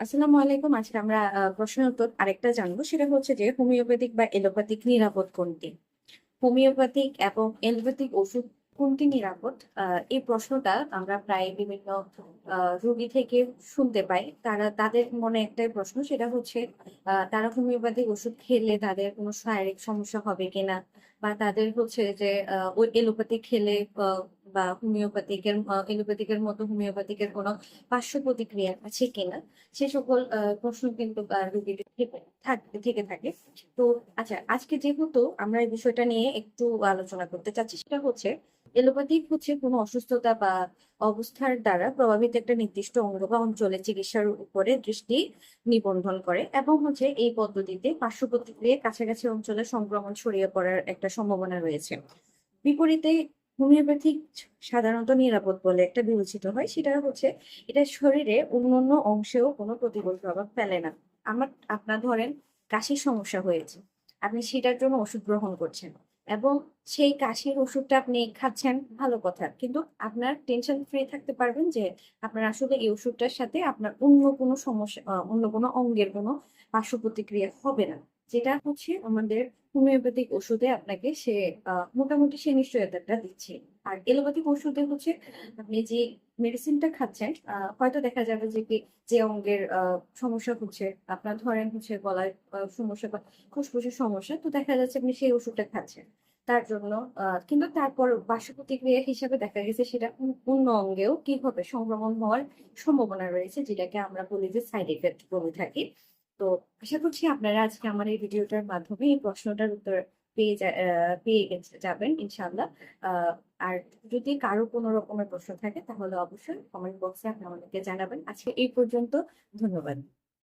আসসালামু আলাইকুম আজকে আমরা আহ, প্রশ্নের উত্তর আরেকটা জানব। সেটা হচ্ছে যে হোমিওপ্যাথিক বা এলোপ্যাথিক নিরাপদ কোনটি? হোমিওপ্যাথিক এবং এলোপ্যাথিক ওষুধ কোনটি নিরাপদ? এই প্রশ্নটা আমরা প্রায় বিভিন্ন রোগী থেকে শুনতে পাই। তারা তাদের মনে একটাই প্রশ্ন সেটা হচ্ছে তারা হোমিওপ্যাথিক ওষুধ খেলে তাদের কোনো শারীরিক সমস্যা হবে কিনা? বা তাদের হচ্ছে যে ওই এলোপ্যাথিক খেলে বা হোমিওপ্যাথিকের এলোপ্যাথিকের মতো হোমিওপ্যাথিকের কোনো পার্শ্ব প্রতিক্রিয়া আছে কিনা? সে সকল প্রশ্ন কিন্তু থেকে থাকে তো আচ্ছা আজকে যেহেতু আমরা এই বিষয়টা নিয়ে একটু আলোচনা করতে চাচ্ছি, সেটা হচ্ছে এলোপ্যাথিক হচ্ছে কোনো অসুস্থতা বা অবস্থার দ্বারা প্রভাবিত একটা নির্দিষ্ট অঙ্গ বা অঞ্চলের চিকিৎসার উপরে দৃষ্টি নিবন্ধন করে এবং হচ্ছে এই পদ্ধতিতে পার্শ্ব প্রতিক্রিয়া কাছাকাছি অঞ্চলে সংক্রমণ ছড়িয়ে পড়ার একটা সম্ভাবনা রয়েছে। বিপরীতে হোমিওপ্যাথিক সাধারণত নিরাপদ বলে একটা বিবেচিত হয়। সেটা হচ্ছে, এটা শরীরে অন্যান্য অংশেও কোনো প্রতিকূল প্রভাব ফেলে না। আমার, আপনার ধরেন কাশির সমস্যা হয়েছে। আপনি সেটার জন্য ওষুধ গ্রহণ করছেন এবং সেই কাশির ওষুধটা আপনি খাচ্ছেন, ভালো কথা। কিন্তু আপনার টেনশন ফ্রি থাকতে পারবেন যে আপনার আসলে এই ওষুধটার সাথে আপনার অন্য কোনো সমস্যা অন্য কোনো অঙ্গের কোনো পার্শ্ব প্রতিক্রিয়া হবে না। যেটা হচ্ছে আমাদের হোমিওপ্যাথিক ওষুধে আপনাকে সে মোটামুটি সে নিশ্চয়তাটা দিচ্ছে। আর এলোপ্যাথিক ওষুধে হচ্ছে আপনি যে মেডিসিনটা খাচ্ছেন হয়তো দেখা যাবে যে কি, যে অঙ্গের সমস্যা হচ্ছে, আপনার ধরেন হচ্ছে গলায় সমস্যা বা ফুসফুসের সমস্যা, তো দেখা যাচ্ছে আপনি সেই ওষুধটা খাচ্ছেন। তার জন্য কিন্তু তারপর পার্শ্ব প্রতিক্রিয়া হিসাবে দেখা গেছে সেটা অন্য অঙ্গেও কি হবে, সংক্রমণ হওয়ার সম্ভাবনা রয়েছে, যেটাকে আমরা বলি যে সাইড এফেক্ট বলে থাকি। তো আশা করছি আপনারা আজকে আমার এই ভিডিওটার মাধ্যমে এই প্রশ্নটার উত্তর পেয়ে পেয়ে যাবেন ইনশাল্লাহ আর যদি কারও কোনো রকমের প্রশ্ন থাকে, তাহলে অবশ্যই কমেন্ট বক্সে আপনি আমাদেরকে জানাবেন। আজকে এই পর্যন্ত, ধন্যবাদ।